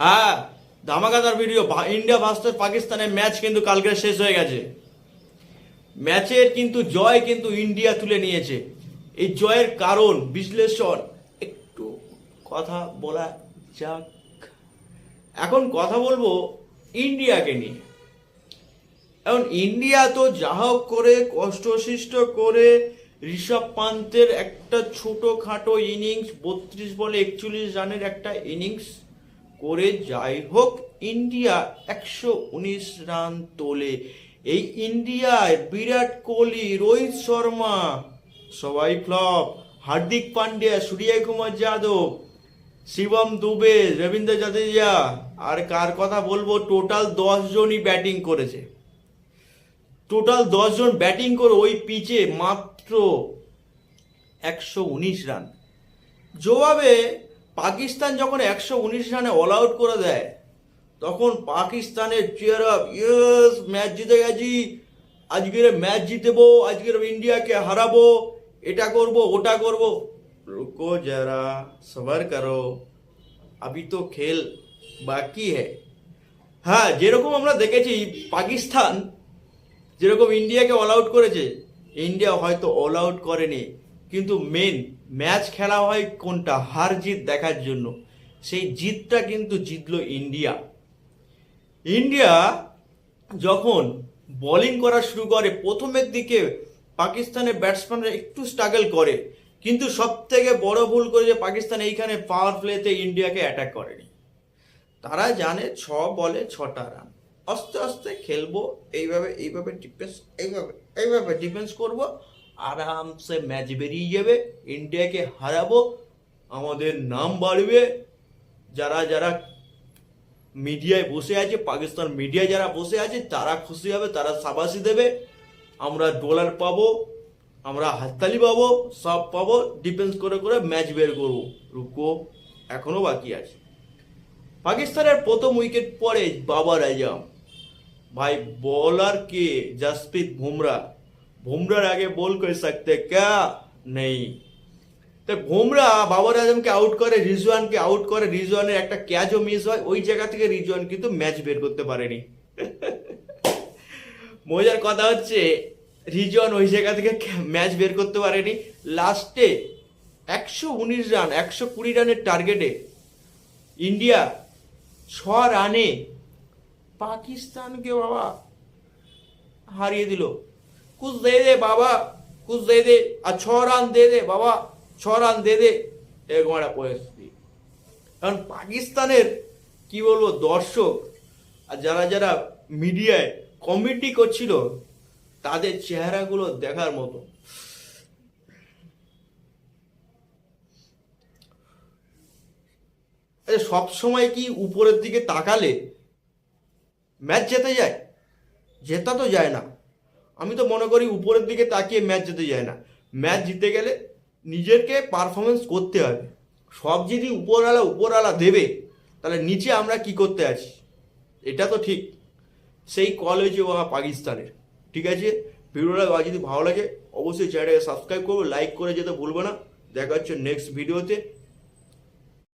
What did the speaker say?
হ্যাঁ ধামাকাদার video India versus পাকিস্তানের ম্যাচ কিন্তু কালকে শেষ হয়ে গেছে। ম্যাচের কিন্তু জয় কিন্তু ইন্ডিয়া তুলে নিয়েছে। এই জয়ের কারণ, বিশ্লেষণ, একটু কথা বলা যাক। এখন কথা বলব ইন্ডিয়াকে নিয়ে। এখন ইন্ডিয়া তো যা হোক করে কষ্টসিষ্ট করে, ঋষভ পান্তের একটা ছোটোখাটো ইনিংস বত্রিশ বলে একচল্লিশ রানের একটা ইনিংস করে যাই হোক, ইন্ডিয়া একশো উনিশ রান তোলে। এই ইন্ডিয়ায় বিরাট কোহলি, রোহিত শর্মা, সবাই ফ্লপ। হার্দিক পান্ডিয়া সূর্য কুমার যাদব, শিবম দুবে, রবীন্দ্র জাদেজা, আর কার কথা বলব? টোটাল দশ জনই ব্যাটিং করেছে। টোটাল জন ব্যাটিং করে ওই পিচে মাত্র একশো উনিশ রান। জবাবে পাকিস্তান যখন একশো উনিশ রানে অল আউট করে দেয়, তখন পাকিস্তানের চেয়ার আপ ইয়েস ম্যাচ জিতে গেছি। আজকের ম্যাচ জিতেবো, আজকের ইন্ডিয়াকে হারাবো। এটা করব, ওটা করব। রুকো যারা, সবার করো। अभी তো খেল, বাকি হ্যাঁ হ্যাঁ যেরকম আমরা দেখেছি, পাকিস্তান যেরকম ইন্ডিয়াকে অল আউট করেছে, ইন্ডিয়া হয়তো অল আউট করেনি। কিন্তু মেন ম্যাচ খেলা হয় কোনটা? হার জিত দেখার জন্য। সেই জিতটা কিন্তু জিতলো ইন্ডিয়া। ইন্ডিয়া যখন বোলিং করা শুরু করে, প্রথমের দিকে পাকিস্তানের ব্যাটসম্যানরা একটু স্ট্রাগল করে, কিন্তু সব থেকে বড় ভুল করে যে পাকিস্তান এইখানে পাওয়ার প্লেতে ইন্ডিয়াকে অ্যাটাক করেনি। তারা জানে ছ বলে ছটা রান আস্তে আস্তে খেলব, এইভাবে এইভাবে ডিফেন্স এইভাবে এইভাবে ডিফেন্স করব। আরামসে ম্যাচ বেরিয়ে যাবে, ইন্ডিয়াকে হারাবো, আমাদের নাম বাড়বে। যারা যারা মিডিয়ায় বসে আছে, পাকিস্তান মিডিয়ায় যারা বসে আছে, তারা খুশি হবে, তারা সাবাসি দেবে। আমরা ডলার পাবো, আমরা হাততালি পাবো, সব পাবো ডিফেন্স করে করে ম্যাচ বের করব। রুকো এখনও বাকি আছে। পাকিস্তানের প্রথম উইকেট পরে বাবার আজম। ভাই বলার কে? জাসপ্রীত বুমরা। बुमराह आगे बोल कर सकते क्या नहीं তো বুমরা বাবর আজমকে আউট করে রিজওয়ানকে আউট করে রিজওয়ানের একটা ক্যাচও মিস হয় ওই জায়গা থেকে রিজওয়ান কিন্তু ম্যাচ বের করতে পারেনি মজার কথা হচ্ছে রিজওয়ান ওই জায়গা থেকে ম্যাচ বের করতে পারেনি লাস্টে একশো উনিশ রান একশো কুড়ি রানের টার্গেটে ইন্ডিয়া ছ রানে পাকিস্তানকে বাবা হারিয়ে দিল কুছ দে দে বাবা কুছ দে দে আর ছ রান দে দে বাবা ছ রান দে দে এরকম একটা পরিস্থিতি। কারণ পাকিস্তানের, কি বলব, দর্শক আর যারা যারা মিডিয়ায় কমেন্টি করছিল, তাদের চেহারাগুলো দেখার মতো। সব সময় কি উপরের দিকে তাকালে ম্যাচ জেতে যায়? জেতা তো যায় না। আমি তো মনে করি উপরের দিকে তাকিয়ে ম্যাচ যেতে যায় না। ম্যাচ জিতে গেলে নিজেকে পারফরমেন্স করতে হবে। সব যদি উপরওয়ালা উপরওয়ালা দেবে, তাহলে নিচে আমরা কি করতে আছি? এটা তো ঠিক। সেই কল হয়েছে বাবা পাকিস্তানের। ঠিক আছে? ভিডিওটা যদি ভালো লাগে, অবশ্যই চ্যানেলটাকে সাবস্ক্রাইব করব লাইক করে যেতে ভুলবে না। দেখা হচ্ছে নেক্সট ভিডিওতে